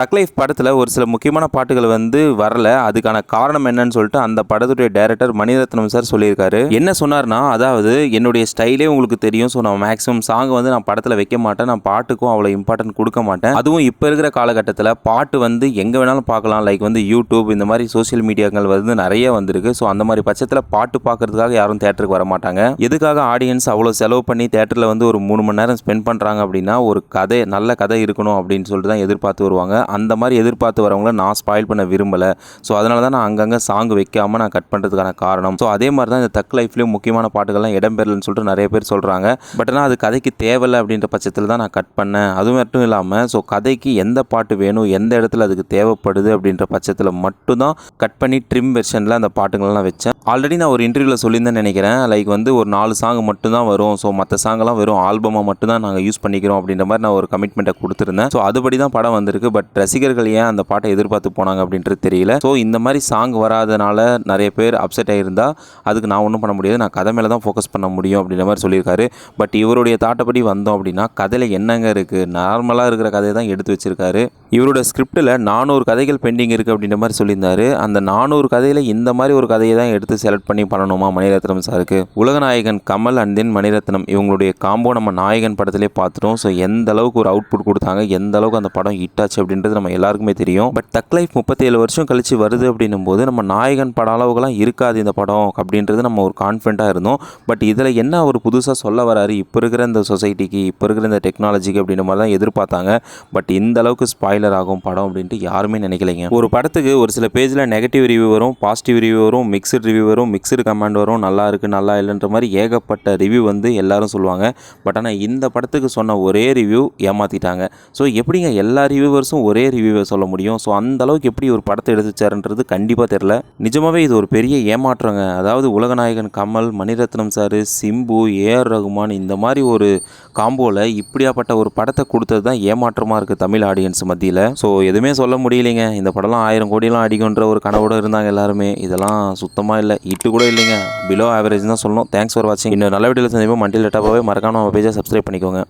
டக் life படத்தில் ஒரு சில முக்கியமான பாட்டுகள் வந்து வரல. அதுக்கான காரணம் என்னன்னு சொல்லிட்டு அந்த படத்துடைய டைரக்டர் மணிரத்னம் சார் சொல்லியிருக்காரு. என்ன சொன்னார்னா அதாவது என்னுடைய ஸ்டைலே உங்களுக்கு தெரியும். ஸோ நான் மேக்ஸிமம் சாங் வந்து நான் படத்தில் வைக்க மாட்டேன். நான் பாட்டுக்கும் அவ்வளோ இம்பார்ட்டன்ட் கொடுக்க மாட்டேன். அதுவும் இப்போ இருக்கிற காலகட்டத்தில் பாட்டு வந்து எங்கே வேணாலும் பார்க்கலாம். லைக் வந்து யூடியூப் இந்த மாதிரி சோஷியல் மீடியாக்கள் வந்து நிறைய வந்திருக்கு. ஸோ அந்த மாதிரி பட்சத்தில் பாட்டு பார்க்கறதுக்காக யாரும் தேட்டருக்கு வர மாட்டாங்க. எதுக்காக ஆடியன்ஸ் அவ்வளோ செலவு பண்ணி தேட்டரில் வந்து ஒரு மூணு மணி நேரம் ஸ்பெண்ட் பண்ணுறாங்க அப்படின்னா ஒரு கதை நல்ல கதை இருக்கணும் அப்படின்னு சொல்லிட்டு தான் எதிர்பார்த்து வருவாங்க. அந்த மாதிரி எதிர்பார்த்து வரவங்கள நான் ஸ்பாயில் பண்ண விரும்பலை. ஸோ அதனால தான் நான் அங்கங்கே சாங் வைக்காமல் நான் கட் பண்ணுறதுக்கான காரணம். ஸோ அதே மாதிரி தான் இந்த தக் லைஃப்லேயும் முக்கியமான பாட்டுகள்லாம் இடம்பெறலன்னு சொல்லிட்டு நிறைய பேர் சொல்கிறாங்க பட் ஆனால் அது கதைக்கு தேவையில்லை அப்படின்ற பட்சத்தில் தான் நான் கட் பண்ணேன். அது மட்டும் இல்லாமல் ஸோ கதைக்கு எந்த பாட்டு வேணும் எந்த இடத்துல அதுக்கு தேவைப்படுது அப்படின்ற பட்சத்தில் மட்டும்தான் கட் பண்ணி ட்ரிம் வெர்ஷனில் அந்த பாட்டுங்கள்லாம் வச்சேன். ஆல்ரெடி நான் ஒரு இன்டர்வியூவில் சொல்லியிருந்தேன் நினைக்கிறேன். லைக் வந்து ஒரு நாலு சாங் மட்டும்தான் வரும். ஸோ மற்ற சாங்கெல்லாம் வெறும் ஆல்பமாக மட்டும்தான் நாங்கள் யூஸ் பண்ணிக்கிறோம் அப்படின்ற மாதிரி நான் ஒரு கமிட்மெண்ட்டை கொடுத்துருந்தேன். ஸோ அதுபடி தான் படம் வந்திருக்கு. பட் ரசிகர்கள் ஏன் அந்த பாட்டை எதிர்பார்த்து போனாங்க அப்படின்றது தெரியல. ஸோ இந்த மாதிரி சாங் வராதனால நிறைய பேர் அப்செட் ஆகியிருந்தா அதுக்கு நான் ஒன்றும் பண்ண முடியாது. நான் கதை மேலே தான் ஃபோக்கஸ் பண்ண முடியும் அப்படின்ற மாதிரி சொல்லியிருக்காரு. பட் இவருடைய தாட்டப்படி வந்தோம் அப்படின்னா கதையில் என்னங்க இருக்குது நார்மலாக இருக்கிற கதையை தான் எடுத்து வச்சுருக்காரு. இவரோட ஸ்கிரிப்டில் நானூறு கதைகள் பெண்டிங் இருக்குது அப்படின்ற மாதிரி சொல்லியிருந்தாரு. அந்த நானூறு கதையில் இந்த மாதிரி ஒரு கதையை தான் எடுத்து செலக்ட் பண்ணி பண்ணணுமா மணிரத்னம் சாருக்கு? உலகநாயகன் கமல் அண்ட் தென் மணிரத்னம் இவங்களுடைய காம்போ நம்ம நாயகன் படத்திலே பார்த்துட்டோம். ஸோ எந்த அளவுக்கு ஒரு அவுட்புட் கொடுத்தாங்க எந்த அளவுக்கு அந்த படம் ஹிட் ஆச்சு அப்படின்றது நம்ம எல்லாருக்குமே தெரியும். பட் தக் லைஃப் முப்பத்தேழு வருஷம் கழிச்சு வருது அப்படின்னும் போது நம்ம நாயகன் படம் அளவுக்குலாம் இருக்காது இந்த படம் அப்படின்றது நம்ம ஒரு கான்ஃபிடண்ட்டாக இருந்தோம். பட் இதில் என்ன அவர் புதுசாக சொல்ல வராரு இப்போ இருக்கிற இந்த சொசைட்டிக்கு இப்போ இருக்கிற இந்த டெக்னாலஜிக்கு அப்படின்ற மாதிரி தான் எதிர்பார்த்தாங்க. பட் இந்த அளவுக்கு ஸ்பாய்லர் ஆகும் படம் அப்படின்ட்டு யாருமே நினைக்கலைங்க. ஒரு படத்துக்கு ஒரு சில பேஜில் நெகட்டிவ் ரிவ்யூ வரும் பாசிட்டிவ் ரிவ்யூ வரும் மிக்சட் ரிவ்யூ வரும் மிக்சடு கமெண்ட் வரும் நல்லா இருக்குது நல்லா இல்லைன்ற மாதிரி ஏகப்பட்ட ரிவ்யூ வந்து எல்லாரும் சொல்லுவாங்க. பட் ஆனால் இந்த படத்துக்கு சொன்ன ஒரே ரிவ்யூ ஏமாற்றிட்டாங்க ஸோ எப்படிங்க எல்லா ரிவ்யூவர்ஸும் ஒரே ரிவ்யூவை சொல்ல முடியும்? ஸோ அந்த அளவுக்கு எப்படி ஒரு படத்தை எடுத்துச்சாருன்றது கண்டிப்பாக தெரில நிஜமாகவே இது ஒரு பெரிய ஏமாற்றங்க. அதாவது உலகநாயகன் கமல் மணிரத்னம் சார் சிம்பு ஏஆர் ரகுமான் இந்த மாதிரி ஒரு காம்போவில் இப்படியாப்பட்ட ஒரு படத்தை கொடுத்தது தான் ஏமாற்றமாக இருக்குது தமிழ் ஆடியன்ஸ் மத்தியில். ஸோ எதுவுமே சொல்ல முடியலைங்க. இந்த படம்லாம் ஆயிரம் கோடியெலாம் அடிக்குன்ற ஒரு கனவோடு இருந்தாங்க எல்லாருமே. இதெல்லாம் சுத்தமாக இல்லை. இட்டு கூட இல்லைங்க. பிலோ ஆவரேஜ் தான் சொல்லணும். தேங்க்ஸ் ஃபார் வாட்சிங் இன்னும் நல்ல வீடியோவில் சந்திப்போம். மண்டில் லெட்டாப்பாவே மறக்காம நம்ம பேஜை சப்ஸ்கிரைப் பண்ணிக்கோங்க.